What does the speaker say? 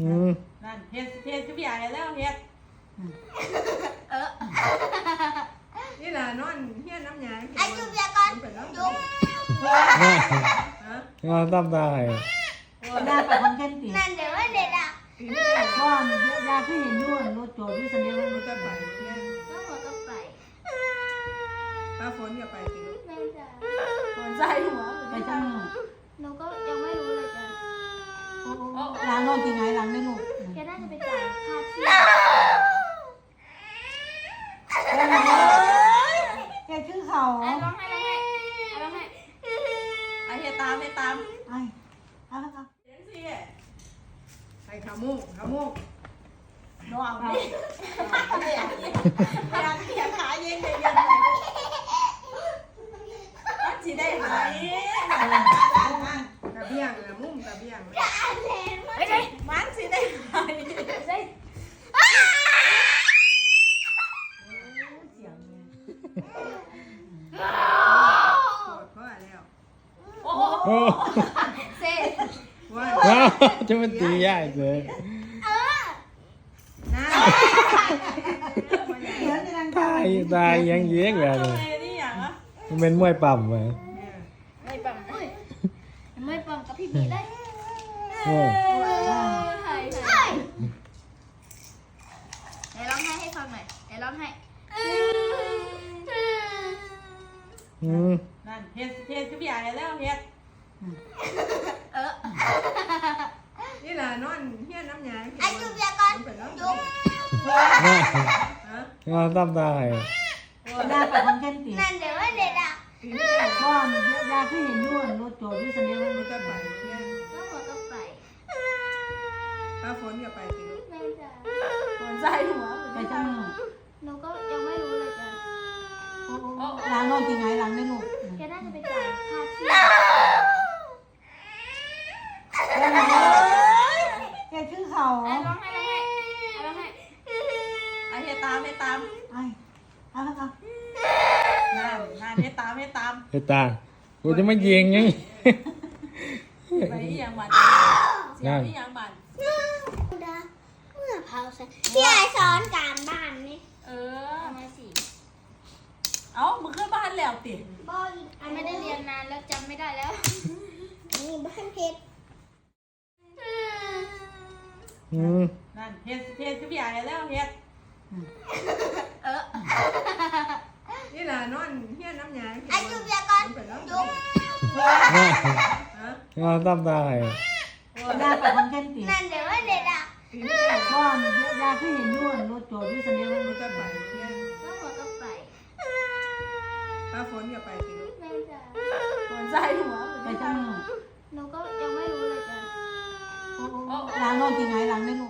อืมนั่นเฮ็ดเฮ็ดคือพี่ใหญ่แล้วเฮ็ดเออนี่ล่ะนอนเฮียน้ำยาไอ้จุ๊บยาก่อนเป็นแล้วจุ๊บฮะงานตั้มตาให้หน้าไปคนเข้มตีนั่นเดี๋ยวว่าเด็ดอะว่ามันยาที่เห็นด้วยรถโจทย์ที่เสนอมันจะไปเนี่ยแล้วหัวก็ไปป้าฝนอย่าไปสิลูกแม่จ๋าฝนใส่หัวไปจังหนูก็ยังไม่รู้เลยจ้ะ ล้างนอนที่ไงล้างได้ลูกแกน่าจะไปจ่ายค่าที่แกชื่อเขาไอ้ร้องให้ร้องให้ไอ้ร้องให้ไอ้เฮ็ดตามเฮ็ดตามไอ้เอาละครับเสียงสิใส่ขามุกขามุกน้องเอาดิอยากเขียนขาเย็นเลยยังไงมันสิได้ไหมกระเบี้ยงนะมุมกระเบี้ยง ไม่ใช่มันสิได้ไหมไม่ใช่เสียงเนี่ยโกรธเพราะอะได้โอ้โหโอ้เซ่ว้าวจะมาตียากเลยตายตายยังเย็กแบบนี้มันเป็นมวยปั่มไหมไม่ปั๊มไม่ปั๊มกับพี่บีได้ โอ้ใช่ใช่ไหนร้องให้ให้ฟังหน่อยไหนร้องให้อืมนั่นเฮ็ดเฮ็ดคือพี่ใหญ่แล้วเฮ็ดเออนี่ล่ะนอนเฮียน้ำยาไอ้จุ๊บยาก่อนจุ๊บฮะงานตั้มตาให้หน้าไปคนเข้มตีนั่นเดี๋ยวว่าเด็ดอะว่ามันยาที่เห็นด้วยรถโจทย์ที่เสนอ มันจะไปเนี่ย แล้วหัวก็ไป ป้าฝนอย่าไปสิลูก แม่จ๋า ฝน ใส่หัวไปจังหนูก็ยังไม่รู้เลยจ้ะล้างนอนที่ไงล้างได้ลูกแกน่าจะไปจ่ายค่าที่แกชื่อเขาไอ้ร้องให้ร้องให้ไอ้ร้องให้ไอ้เฮ็ดตามเฮ็ดตามไอ้เอาละครับนั่นนั่นเฮ็ดตามเฮ็ดตามเฮตากูจะมายิงยังไปอีหยังบัดเสียงอีหยังบัดเมื่อ เผาใส่พี่ไอสอนการบ้านนี่เออ เอามาสิเอ้ามึงขึ้นบ้านแล้วติบอลไม่ได้เรียนนานแล้วจำไม่ได้แล้วนี่บ้านเพชรอืมนั่นเฮ็ดเฮ็ดคือพี่ใหญ่แล้วเฮ็ดเออนี่ล่ะนอนเฮียน้ำยาไอ้จุ๊บยาก่อนจุ๊บฮะงานตั้มตาให้หน้าไปคนเข้มตี นั่นเดี๋ยวว่าเด็ดอะ ว่า มันยาที่เห็นด้วยรถโจทย์ที่เสนอมันจะไปเนี่ยแล้วหัวก็ไปป้าฝนอย่าไปสิลูกแม่จ๋าฝนใส่หัวไปจังหนูก็ยังไม่รู้เลยจ้ะล้างนอนที่ไงล้างได้ลูก